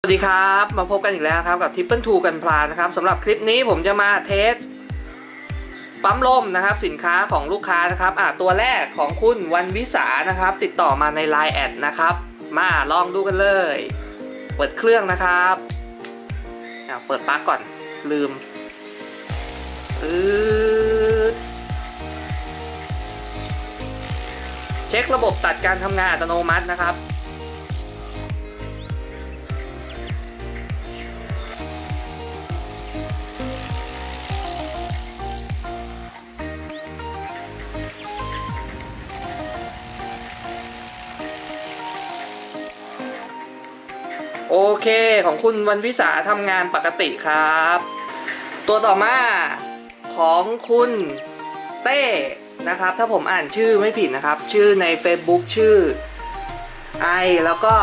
สวัสดีครับ มาพบกันอีกแล้วครับกับทิปเปิลทูกันพลานะครับสำหรับคลิปนี้ผมจะมาเทสปั๊มลมนะครับ สินค้าของลูกค้านะครับอะตัวแรกของคุณวันวิสานะครับ ติดต่อมาใน Line แอดนะครับ มาลองดูกันเลย เปิดเครื่องนะครับอะเปิดปลั๊กก่อนลืมอืดเช็คระบบตัดการทำงานอัตโนมัตินะครับ โอเค ของคุณวันวิสาทำงานปกติครับ ตัวต่อมาของคุณเต้นะครับ ถ้าผมอ่านชื่อไม่ผิดนะครับ ชื่อใน Facebook ชื่อ I แล้วก็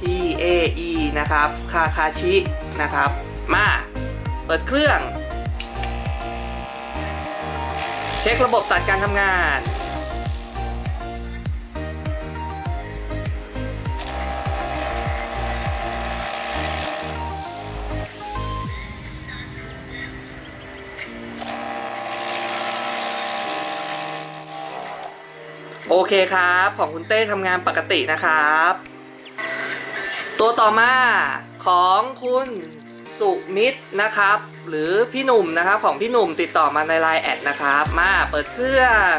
T A E นะครับ คาคาชินะครับ มา เปิดเครื่อง เช็คระบบตัดการทำงาน โอเคครับ ของคุณเต้ทำงานปกตินะครับ ตัวต่อมาของคุณสุมิตรนะครับ หรือพี่หนุ่มนะครับ ของพี่หนุ่มติดต่อมาใน Line แอดนะครับ มาเปิดเครื่อง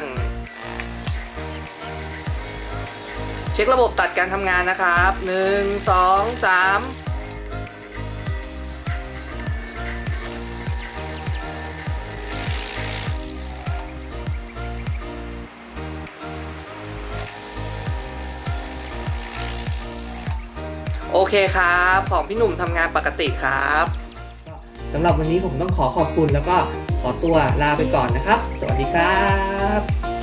เช็คระบบตัดการทำงานนะครับ 1 2 3 ครับ ของพี่หนุ่มทำงานปกติครับสำหรับวันนี้ผมต้องขอขอบคุณแล้วก็ขอตัวลาไปก่อนนะครับ สวัสดีครับ